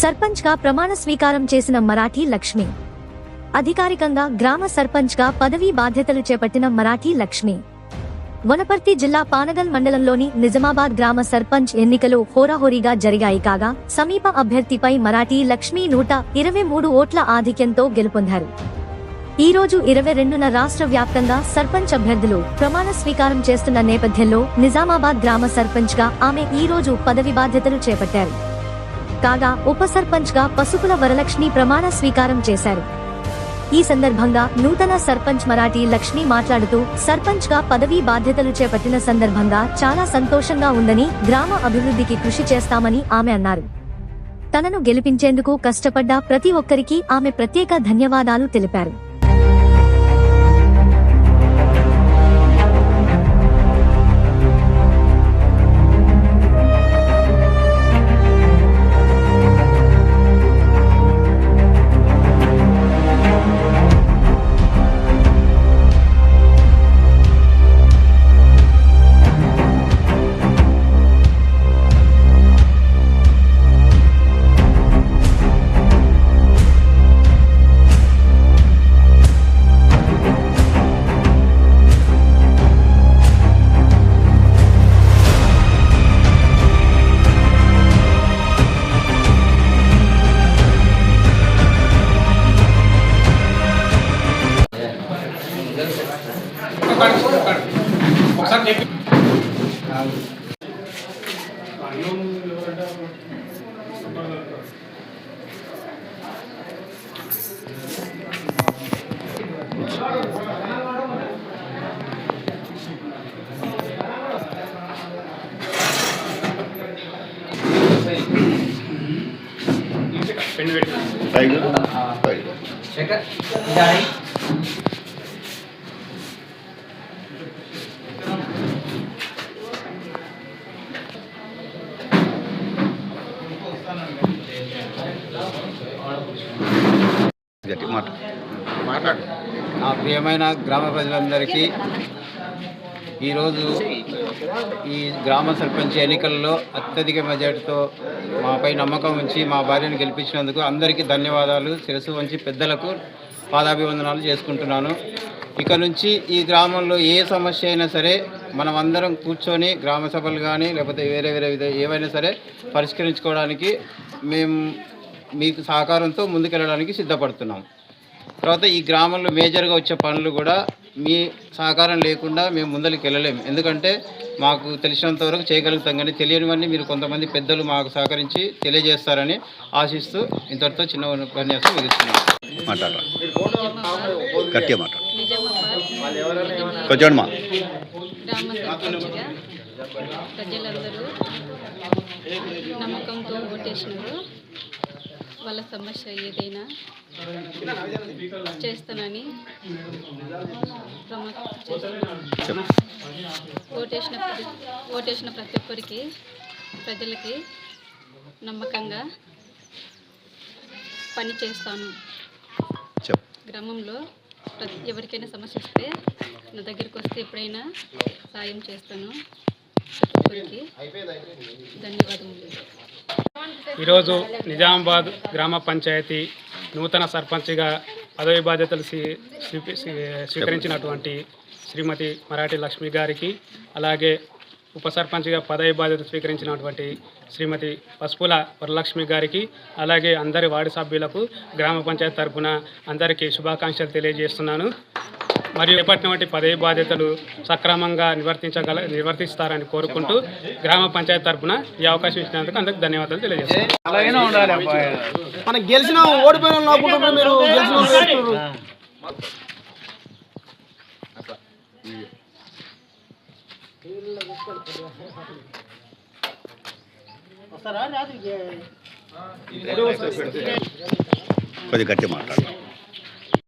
సర్పంచ్గా ప్రమాణ స్వీకారం చేసిన మరాఠీ లక్ష్మి. అధికారికంగా గ్రామ సర్పంచ్గా పదవీ బాధ్యతలు చేపట్టిన మరాఠీ లక్ష్మి. వనపర్తి జిల్లా పానగల్ మండలంలోని నిజామాబాద్ గ్రామ సర్పంచ్ ఎన్నికలు హోరాహోరీగా జరిగాయి కాగా సమీప అభ్యర్థిపై మరాఠీ లక్ష్మి నూట ఇరవై మూడు ఓట్ల ఆధిక్యంతో గెలుపొందారు. ఈ రోజు ఇరవై రెండున రాష్ట్ర వ్యాప్తంగా సర్పంచ్ అభ్యర్థులు ప్రమాణ స్వీకారం చేస్తున్న నేపథ్యంలో నిజామాబాద్ గ్రామ సర్పంచ్గా ఆమె ఈ రోజు పదవి బాధ్యతలు చేపట్టారు. కాగా ఉప సర్పంచ్గా పసుపుల వరలక్ష్మి ప్రమాణ స్వీకారం చేశారు. ఈ సందర్భంగా నూతన సర్పంచ్ మరాఠీ లక్ష్మి మాట్లాడుతూ సర్పంచ్గా పదవీ బాధ్యతలు చేపట్టిన సందర్భంగా చాలా సంతోషంగా ఉందని గ్రామ అభివృద్ధికి కృషి చేస్తామని ఆమె అన్నారు. తనను గెలిపించేందుకు కష్టపడ్డ ప్రతి ఒక్కరికి ఆమె ప్రత్యేక ధన్యవాదాలు తెలిపారు. పెన్ను పెట్టి. టైగర్ టైగర్ శేఖర్ ఇదాని గట్టి మాట. మాట్లాడు. నా ప్రియమైన గ్రామ ప్రజలందరికీ ఈరోజు ఈ గ్రామ సర్పంచ్ ఎన్నికల్లో అత్యధిక మెజార్టీతో మాపై నమ్మకం ఉంచి మా భార్యను గెలిపించినందుకు అందరికీ ధన్యవాదాలు. శిరస్సు వంచి పెద్దలకు పాదాభివందనాలు చేసుకుంటున్నాను. ఇక నుంచి ఈ గ్రామంలో ఏ సమస్య అయినా సరే మనం అందరం కూర్చొని గ్రామ సభలు కానీ లేకపోతే వేరే వేరే విధ ఏవైనా సరే పరిష్కరించుకోవడానికి మేము మీకు సహకారంతో ముందుకెళ్ళడానికి సిద్ధపడుతున్నాం. తర్వాత ఈ గ్రామంలో మేజర్గా వచ్చే పనులు కూడా మీ సహకారం లేకుండా మేము ముందరికి వెళ్ళలేము ఎందుకంటే మాకు తెలిసినంత వరకు చేయగలుగుతాం కానీ తెలియనివన్నీ మీరు కొంతమంది పెద్దలు మాకు సహకరించి తెలియజేస్తారని ఆశిస్తూ ఇంతటితో చిన్న ఉపన్యాసం ముగిస్తున్నాం. మాట్లాడరా. గట్టిగా మాట్లాడు. నిజామాబాద్ కొంచెం మా గ్రామ సర్పంచ్గా ప్రజలందరూ నమ్మకంతో ఓటేసినారు. వాళ్ళ సమస్య ఏదైనా చేస్తానని. ఓటేసిన ప్రతి ఓటేసిన ప్రతి ఒక్కరికి ప్రజలకి నమ్మకంగా పని చేస్తాను. గ్రామంలో ప్రతి ఎవరికైనా సమస్య వస్తే నా దగ్గరికి వస్తే ఎప్పుడైనా సాయం చేస్తాను. ప్రతి ఒక్కరికి ధన్యవాదములు. ఈరోజు నిజామాబాద్ గ్రామ పంచాయతీ నూతన సర్పంచ్గా పదవి బాధ్యతలు స్వీకరించినటువంటి శ్రీమతి మరాఠీ లక్ష్మి గారికి అలాగే ఉప సర్పంచ్గా పదవి బాధ్యత స్వీకరించినటువంటి శ్రీమతి పసుపుల వరలక్ష్మి గారికి అలాగే అందరి వార్డు సభ్యులకు గ్రామ పంచాయతీ తరఫున అందరికీ శుభాకాంక్షలు తెలియజేస్తున్నాను. మరియు చేపట్టినటువంటి పదవి బాధ్యతలు సక్రమంగా నిర్వర్తించగల నిర్వర్తిస్తారని కోరుకుంటూ గ్రామ పంచాయతీ తరపున ఈ అవకాశం ఇచ్చినందుకు అందరికి ధన్యవాదాలు తెలియజేస్తాను అలాగనే ఉండాలి అబ్బాయి మనం గెలిచిన ఓడిపోయిన నాకుంటున్నారు మీరు గెలిచిన వాళ్ళు చేస్తున్నారు. కొద్దిగా గట్టిగా మాట్లాడు.